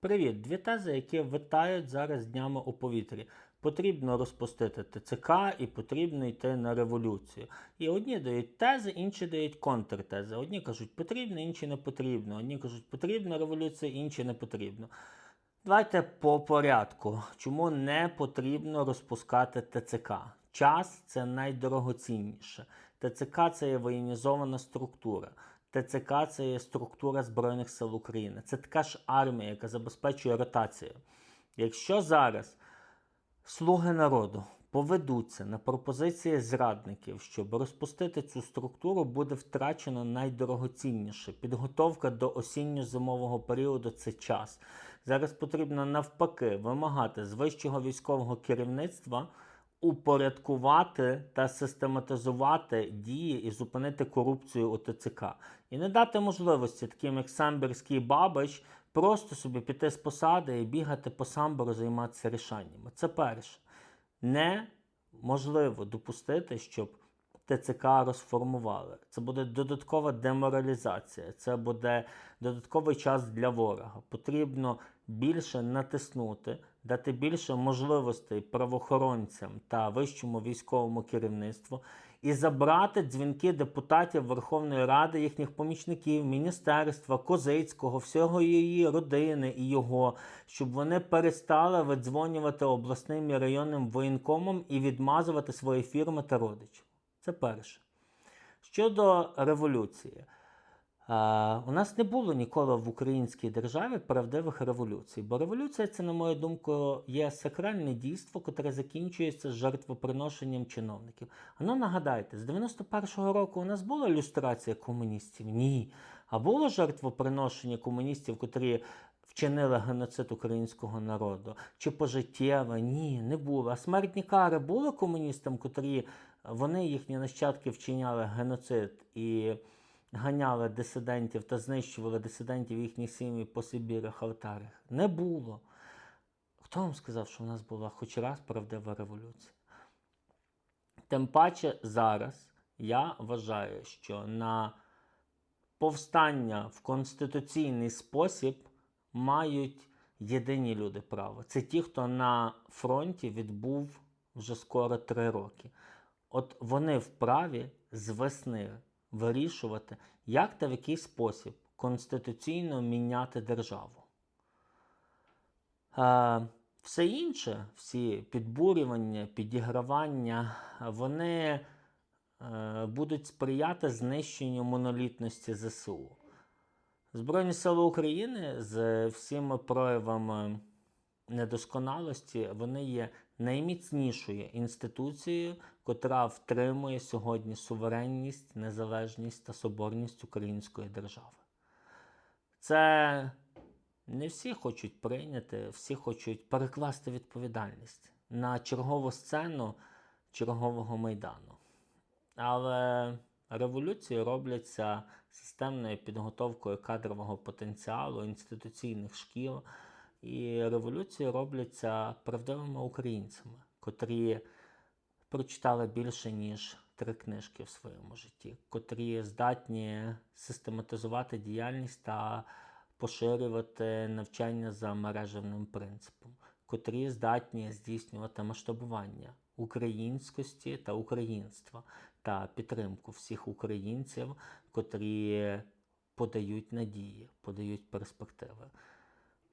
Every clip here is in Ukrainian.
Привіт! Дві тези, які витають зараз днями у повітрі. Потрібно розпустити ТЦК і потрібно йти на революцію. І одні дають тези, інші дають контртези. Одні кажуть потрібно, інші не потрібно. Одні кажуть потрібна революція, інші не потрібно. Давайте по порядку. Чому не потрібно розпускати ТЦК? Час це найдорогоцінніше. ТЦК це є воєнізована структура. ТЦК це є структура Збройних сил України. Це така ж армія, яка забезпечує ротацію. Якщо зараз слуги народу поведуться на пропозиції зрадників, щоб розпустити цю структуру, буде втрачено найдорогоцінніше. Підготовка до осінньо-зимового періоду це час. Зараз потрібно навпаки вимагати з вищого військового керівництва упорядкувати та систематизувати дії і зупинити корупцію у ТЦК. І не дати можливості таким, як Самбірський Бабич, просто собі піти з посади і бігати по самбору, займатися рішаннями. Це перше. Неможливо допустити, щоб ТЦК розформували. Це буде додаткова деморалізація, це буде додатковий час для ворога. Потрібно більше натиснути, дати більше можливостей правоохоронцям та вищому військовому керівництву і забрати дзвінки депутатів Верховної Ради, їхніх помічників, міністерства, Козицького, всього її родини і його, щоб вони перестали видзвонювати обласним і районним воєнкомам і відмазувати свої фірми та родичів. Це перше. Щодо революції. У нас не було ніколи в українській державі правдивих революцій, бо революція це, на мою думку, є сакральне дійство, яке закінчується жертвоприношенням чиновників. А ну нагадайте, з 91-го року у нас була люстрація комуністів? Ні. А було жертвоприношення комуністів, котрі вчинили геноцид українського народу? Чи пожиттєве? Ні, не було. А смертні кари були комуністам, котрі вони, їхні нащадки, вчиняли геноцид і ганяли дисидентів та знищували дисидентів їхніх сім'ї по Сибірах, Алтарях. Не було. Хто вам сказав, що в нас була хоч раз правдива революція? Тим паче зараз я вважаю, що на повстання в конституційний спосіб мають єдині люди право. Це ті, хто на фронті відбув вже скоро три роки. От вони вправі з весни вирішувати, як та в який спосіб конституційно міняти державу. Е, все інше, всі підбурювання, підігравання, вони е, будуть сприяти знищенню монолітності ЗСУ. Збройні сили України з всіма проявами недосконалості вони є найміцнішою інституцією, котра втримує сьогодні суверенність, незалежність та соборність української держави. Це не всі хочуть прийняти, всі хочуть перекласти відповідальність на чергову сцену чергового майдану. Але революції робляться системною підготовкою кадрового потенціалу, інституційних шкіл. І революції робляться правдивими українцями, котрі прочитали більше, ніж три книжки в своєму житті, котрі здатні систематизувати діяльність та поширювати навчання за мережевним принципом, котрі здатні здійснювати масштабування українськості та українства та підтримку всіх українців, котрі подають надії, подають перспективи.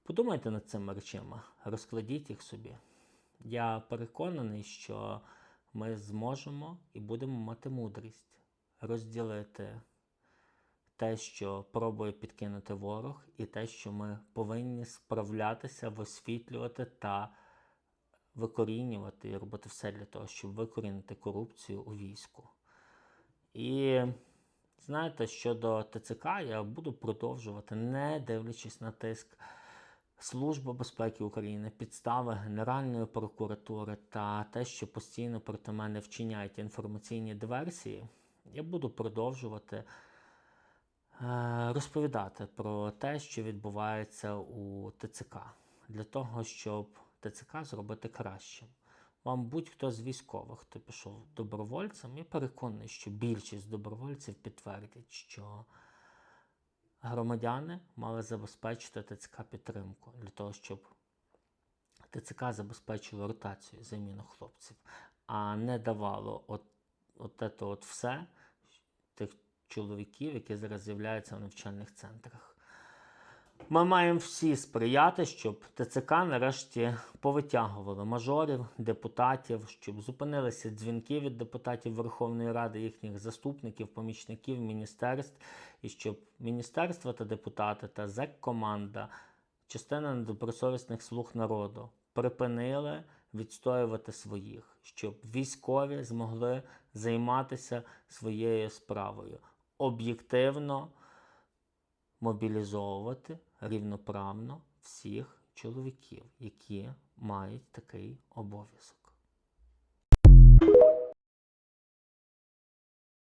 Подумайте над цими речами, розкладіть їх собі. Я переконаний, що ми зможемо і будемо мати мудрість розділити те, що пробує підкинути ворог, і те, що ми повинні справлятися, висвітлювати та викорінювати і робити все для того, щоб викорінити корупцію у війську. І знаєте, щодо ТЦК, я буду продовжувати, не дивлячись на тиск. Служба безпеки України, підстави Генеральної прокуратури та те, що постійно проти мене вчиняють інформаційні диверсії, я буду продовжувати е, розповідати про те, що відбувається у ТЦК, для того, щоб ТЦК зробити кращим. Вам будь-хто з військових, хто пішов добровольцем, я переконаний, що більшість добровольців підтвердять, що громадяни мали забезпечити ТЦК підтримку для того, щоб ТЦК забезпечило ротацію заміну хлопців, а не давало от, от, от все тих чоловіків, які зараз з'являються в навчальних центрах. Ми маємо всі сприяти, щоб ТЦК нарешті повитягували мажорів, депутатів, щоб зупинилися дзвінки від депутатів Верховної Ради, їхніх заступників, помічників, міністерств, і щоб міністерства та депутати та ЗЕК-команда, частина недобросовісних слуг народу припинили відстоювати своїх, щоб військові змогли займатися своєю справою. Об'єктивно мобілізовувати рівноправно всіх чоловіків, які мають такий обов'язок.